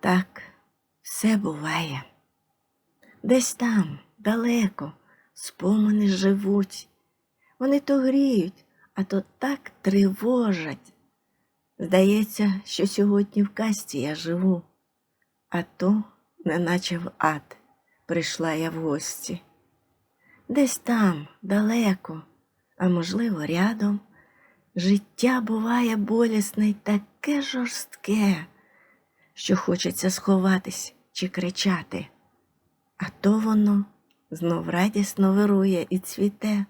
Так, все буває. Десь там, далеко, спомини живуть. Вони то гріють, а то так тривожать. Здається, що сьогодні в касті я живу, а то, неначе в ад, прийшла я в гості. Десь там, далеко, а можливо, рядом, життя буває болісне й таке жорстке, що хочеться сховатись чи кричати, а то воно знов радісно вирує і цвіте.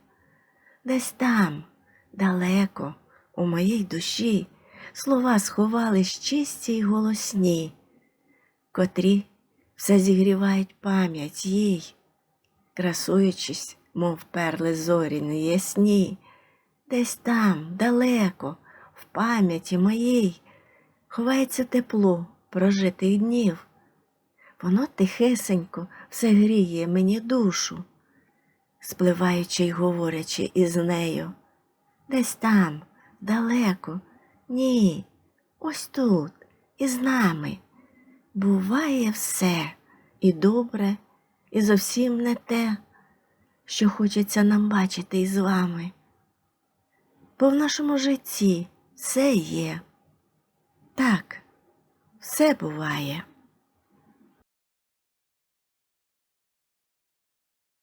Десь там, далеко, у моїй душі, слова сховались чисті й голосні, котрі все зігрівають пам'ять їй, красуючись, мов перли зорі неясні, десь там, далеко, в пам'яті моїй, ховається тепло прожитих днів. Воно тихесенько все гріє мені душу, спливаючи й говорячи із нею. Десь там, далеко, ні, ось тут, із нами. Буває все і добре, і зовсім не те, що хочеться нам бачити із вами. Бо в нашому житті все є. Так, все буває.